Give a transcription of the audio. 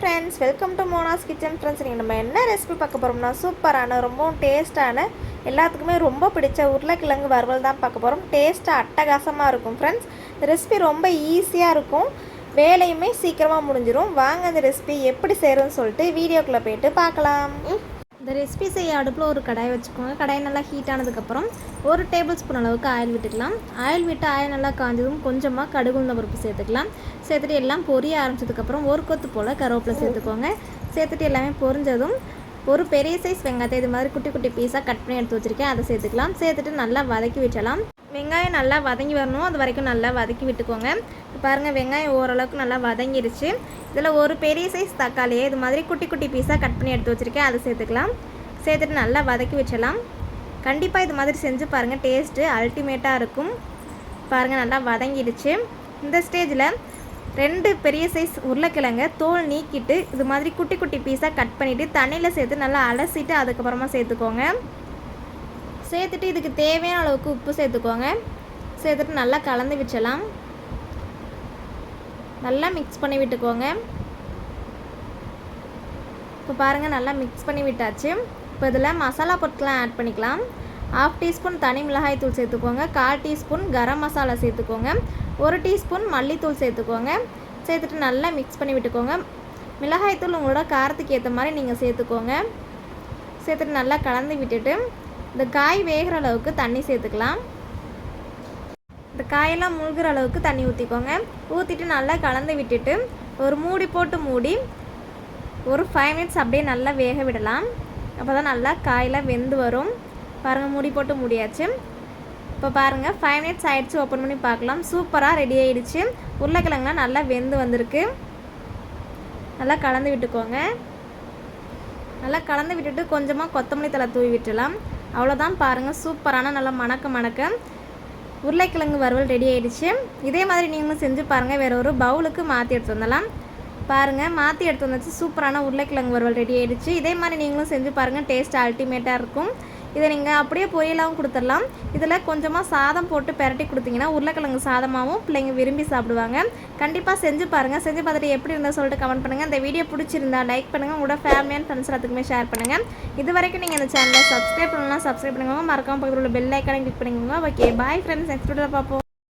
Friends welcome to Mona's kitchen friends நீங்கள் நம்ம என்ன ரெசிபி பார்க்க போகிறோம்னா சூப்பரான ரொம்பவும் டேஸ்ட்டான எல்லாத்துக்குமே ரொம்ப பிடிச்ச உருளைக்கிழங்கு வறுவல் தான் பார்க்க போகிறோம் டேஸ்ட்டாக அட்டகாசமாக இருக்கும் ஃப்ரெண்ட்ஸ் ரெசிபி ரொம்ப ஈஸியாக இருக்கும். வேலையுமே சீக்கிரமாக முடிஞ்சிடும் வாங்க இந்த ரெசிபி எப்படி செய்கிறோன்னு சொல்லிட்டு வீடியோக்குள்ளே போயிட்டு பார்க்கலாம். இந்த ரெசிபி செய்ய அடுப்பில் ஒரு கடாய் வச்சுக்கோங்க. கடாய் நல்லா ஹீட் ஆனதுக்கப்புறம் ஒரு டேபிள் ஸ்பூன் அளவுக்கு ஆயில் விட்டுக்கலாம். ஆயில் விட்டு ஆயில் நல்லா காஞ்சதும் கொஞ்சமாக கடுகு உளுந்த பருப்பு சேர்த்துக்கலாம். சேர்த்துட்டு எல்லாம் பொரிய ஆரம்பிச்சதுக்கப்புறம் ஒரு கொத்து போல் கருவேப்பிலை சேர்த்துக்கோங்க. சேர்த்துட்டு எல்லாமே பொரிஞ்சதும் ஒரு பெரிய சைஸ் வெங்காயத்தை இது மாதிரி குட்டி குட்டி பீஸாக கட் பண்ணி எடுத்து வச்சுருக்கேன். அதை சேர்த்துக்கலாம். சேர்த்துட்டு நல்லா வதக்கி விட்டலாம் வெங்காயம் நல்லா வதங்கி வரணும். அது வரைக்கும் நல்லா வதக்கி விட்டுக்கோங்க. பாருங்கள் வெங்காயம் ஓரளவுக்கு நல்லா வதங்கிருச்சு. இதில் ஒரு பெரிய சைஸ் தக்காளியை இது மாதிரி குட்டி குட்டி பீஸாக கட் பண்ணி எடுத்து வச்சுருக்கேன். அதை சேர்த்துக்கலாம். சேர்த்துட்டு நல்லா வதக்கி வச்சிடலாம் கண்டிப்பாக இது மாதிரி செஞ்சு பாருங்கள் டேஸ்ட்டு அல்டிமேட்டாக இருக்கும். பாருங்கள் நல்லா வதங்கிடுச்சு. இந்த ஸ்டேஜில் ரெண்டு பெரிய சைஸ் உருளைக்கிழங்க தோல் நீக்கிட்டு இது மாதிரி குட்டி குட்டி பீஸாக கட் பண்ணிவிட்டு தண்ணியில் சேர்த்து நல்லா அலசிட்டு அதுக்கப்புறமா சேர்த்துக்கோங்க. சேர்த்துட்டு இதுக்கு தேவையான அளவுக்கு உப்பு சேர்த்துக்கோங்க. சேர்த்துட்டு நல்லா கலந்து விட்டுலாம் நல்லா மிக்ஸ் பண்ணி விட்டுக்கோங்க. இப்போ பாருங்கள் நல்லா மிக்ஸ் பண்ணி விட்டாச்சு. இப்போ இதில் மசாலா பொருட்கள்லாம் ஆட் பண்ணிக்கலாம். ஹாஃப் டீஸ்பூன் தனி மிளகாய் தூள் சேர்த்துக்கோங்க. கால் டீஸ்பூன் கரம் மசாலா சேர்த்துக்கோங்க. ஒரு டீஸ்பூன் மல்லித்தூள் சேர்த்துக்கோங்க. சேர்த்துட்டு நல்லா மிக்ஸ் பண்ணி விட்டுக்கோங்க. மிளகாய்த்தூள் உங்களோட காரத்துக்கு ஏற்ற மாதிரி நீங்கள் சேர்த்துக்கோங்க. சேர்த்துட்டு நல்லா கலந்து விட்டுட்டு இந்த காய் வேகிற அளவுக்கு தண்ணி சேர்த்துக்கலாம். இந்த காயெல்லாம் முழுகிற அளவுக்கு தண்ணி ஊற்றிக்கோங்க ஊற்றிட்டு நல்லா கலந்து விட்டுட்டு ஒரு மூடி போட்டு மூடி ஒரு ஃபைவ் மினிட்ஸ் அப்படியே நல்லா வேக விடலாம். அப்போ தான் நல்லா காயெல்லாம் வெந்து வரும். பாருங்கள் மூடி போட்டு முடியாச்சு. இப்போ பாருங்கள் ஃபைவ் மினிட்ஸ் ஆகிடுச்சு ஓப்பன் பண்ணி பார்க்கலாம். சூப்பராக ரெடி ஆகிடுச்சு உருளைக்கிழங்குலாம் நல்லா வெந்து வந்திருக்கு. நல்லா கலந்து விட்டுக்கோங்க. நல்லா கலந்து விட்டுட்டு கொஞ்சமாக கொத்தமல்லி தலை தூவி விட்டுலாம் அவ்வளோதான் பாருங்கள் சூப்பரான நல்லா மணக்க மணக்க உருளைக்கிழங்கு வறுவல் ரெடி ஆகிடுச்சு இதே மாதிரி நீங்களும் செஞ்சு பாருங்கள் வேறு ஒரு பவுலுக்கு மாற்றி எடுத்து வந்துடலாம். பாருங்கள் மாற்றி எடுத்து வந்துச்சு சூப்பரான உருளைக்கிழங்கு வறுவல் ரெடி ஆகிடுச்சு இதே மாதிரி நீங்களும் செஞ்சு பாருங்கள் டேஸ்ட் அல்டிமேட்டாக இருக்கும். இதை நீங்கள் அப்படியே பொரியலாகவும் கொடுத்துடலாம். இதில் கொஞ்சமாக சாதம் போட்டு பெரட்டி கொடுத்தீங்கன்னா உருளைக்கிழங்கு சாதமாகவும் பிள்ளைங்க விரும்பி சாப்பிடுவாங்க. கண்டிப்பாக செஞ்சு பாருங்கள் செஞ்சு பார்த்துட்டு எப்படி இருந்தால் சொல்லிட்டு கமெண்ட் பண்ணுங்கள் இந்த வீடியோ பிடிச்சிருந்தா லைக் பண்ணுங்கள் உங்களோட ஃபேமிலி அண்ட் ஃப்ரெண்ட்ஸ் எல்லாத்துக்குமே ஷேர் பண்ணுங்கள் இது வரைக்கும் நீங்கள் இந்த சேனலை சப்ஸ்கிரைப் பண்ணலாம் சப்ஸ்கிரைப் பண்ணுங்க மறக்காமல் பக்கத்தில் உள்ள பெல் ஐக்கானே கிளிக் பண்ணிக்கோங்க. ஓகே பாய் ஃப்ரெண்ட்ஸ் நெக்ஸ்ட் வீடியோவில் பார்ப்போம்.